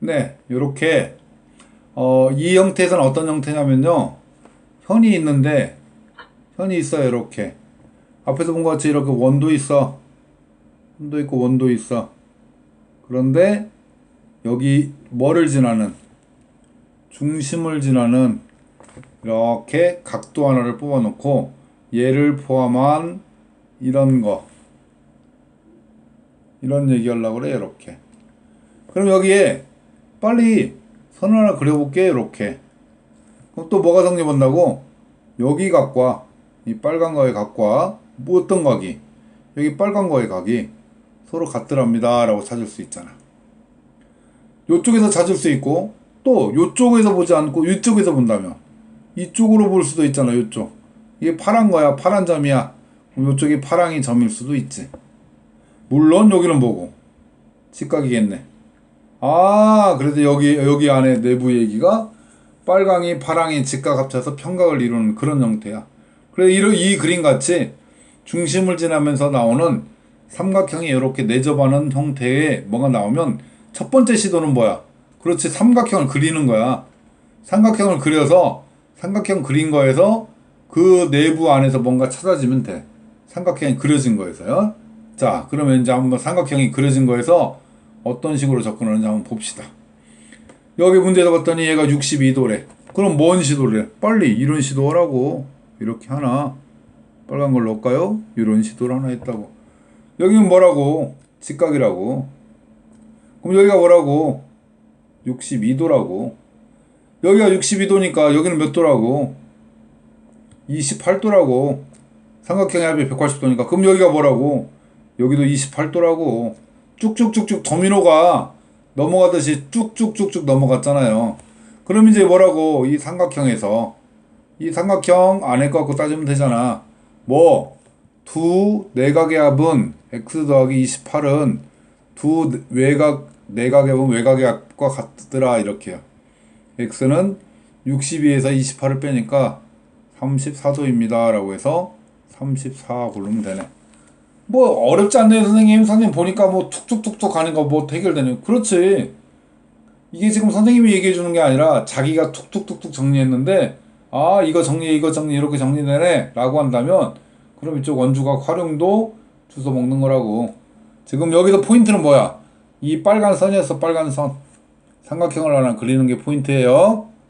네, 요렇게 어, 이 형태에서는 어떤 형태냐면요. 현이 있는데 현이 있어요, 이렇게. 앞에서 본 것 같이 이렇게 원도 있어. 원도 있고 원도 있어. 그런데 여기 뭐를 지나는 중심을 지나는 이렇게 각도 하나를 뽑아 놓고 얘를 포함한 이런 거 이런 얘기 하려고 그래 이렇게 그럼 여기에 빨리 선 하나 그려볼게 이렇게. 그럼 또 뭐가 성립한다고? 여기 각과 이 빨간 거의 각과 뭐 어떤 각이? 여기 빨간 거의 각이 서로 같더랍니다 라고 찾을 수 있잖아. 요쪽에서 찾을 수 있고 또 요쪽에서 보지 않고 이쪽에서 본다면 이쪽으로 볼 수도 있잖아 요쪽. 이게 파란 거야 파란 점이야. 그럼 요쪽이 파랑이 점일 수도 있지. 물론 여기는 뭐고? 직각이겠네 아 그래서 여기 여기 안에 내부 얘기가 빨강이 파랑이 직각 합쳐서 평각을 이루는 그런 형태야 그래 이런 이 그림 같이 중심을 지나면서 나오는 삼각형이 이렇게 내접하는 형태의 뭐가 나오면 첫 번째 시도는 뭐야 그렇지 삼각형을 그리는 거야 삼각형을 그려서 삼각형 그린 거에서 그 내부 안에서 뭔가 찾아지면 돼. 삼각형이 그려진 거에서요. 자, 그러면 이제 한번 삼각형이 그려진 거에서 어떤 식으로 접근하는지 한번 봅시다. 여기 문제에서 봤더니 얘가 62도래. 그럼 뭔 시도래? 빨리 이런 시도 하라고. 이렇게 하나. 빨간 걸 넣을까요? 이런 시도를 하나 했다고. 여기는 뭐라고? 직각이라고. 그럼 여기가 뭐라고? 62도라고. 여기가 62도니까 여기는 몇 도라고? 28도라고. 삼각형의 합이 180도니까. 그럼 여기가 뭐라고? 여기도 28도라고. 쭉쭉쭉쭉 도미노가 넘어가듯이 쭉쭉쭉쭉 넘어갔잖아요. 그럼 이제 뭐라고? 이 삼각형에서. 이 삼각형 안에 거 갖고 따지면 되잖아. 뭐, 두 내각의 합은 x 더하기 28은 두 외각, 내각의 합은 외각의 합과 같더라. 이렇게요. x는 62에서 28을 빼니까 34도입니다. 라고 해서 34 고르면 되네. 뭐 어렵지 않네 선생님. 선생님 보니까 뭐 툭툭툭툭 가는 거 뭐 해결되네. 그렇지. 이게 지금 선생님이 얘기해 주는 게 아니라 자기가 툭툭툭툭 정리했는데 아 이거 정리 이거 정리 이렇게 정리되네 라고 한다면 그럼 이쪽 원주각 활용도 주워 먹는 거라고. 지금 여기서 포인트는 뭐야? 이 빨간 선이었어 빨간 선. 삼각형을 하나 그리는 게 포인트예요.